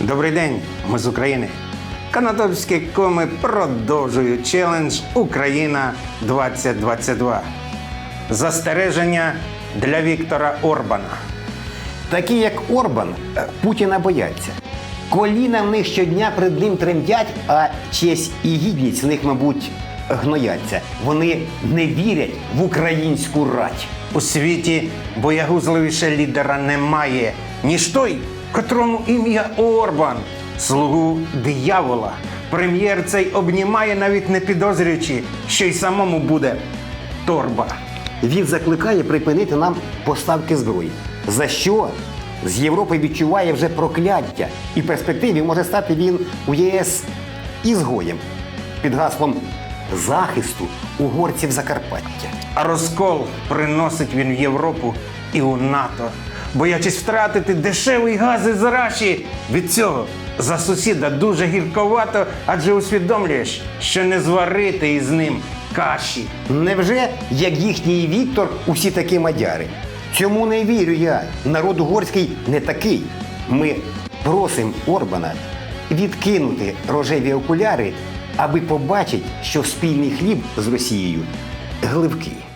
Добрий день, ми з України. Канадовські коми продовжують челендж Україна 2022. Застереження для Віктора Орбана. Такі, як Орбан, е, Путіна бояться. Коліна в них щодня перед ним тремтять, а честь і гідність в них, мабуть, гнояться. Вони не вірять в українську рать. У світі боягузливіше лідера немає, ніж той, котрому ім'я Орбан, слугу диявола. Прем'єр цей обнімає, навіть не підозрюючи, що й самому буде торба. Він закликає припинити нам поставки зброї. За що? З Європи відчуває вже прокляття, і в перспективі може стати він у ЄС ізгоєм під гаслом захисту угорців Закарпаття. А розкол приносить він в Європу і у НАТО, боячись втратити дешевий газ із Раші. Від цього за сусіда дуже гірковато, адже усвідомлюєш, що не зварити із ним каші. Невже, як їхній Віктор, усі такі мадяри? Цьому не вірю я. Народ угорський не такий. Ми просимо Орбана відкинути рожеві окуляри, аби побачити, що спільний хліб з Росією гливкий.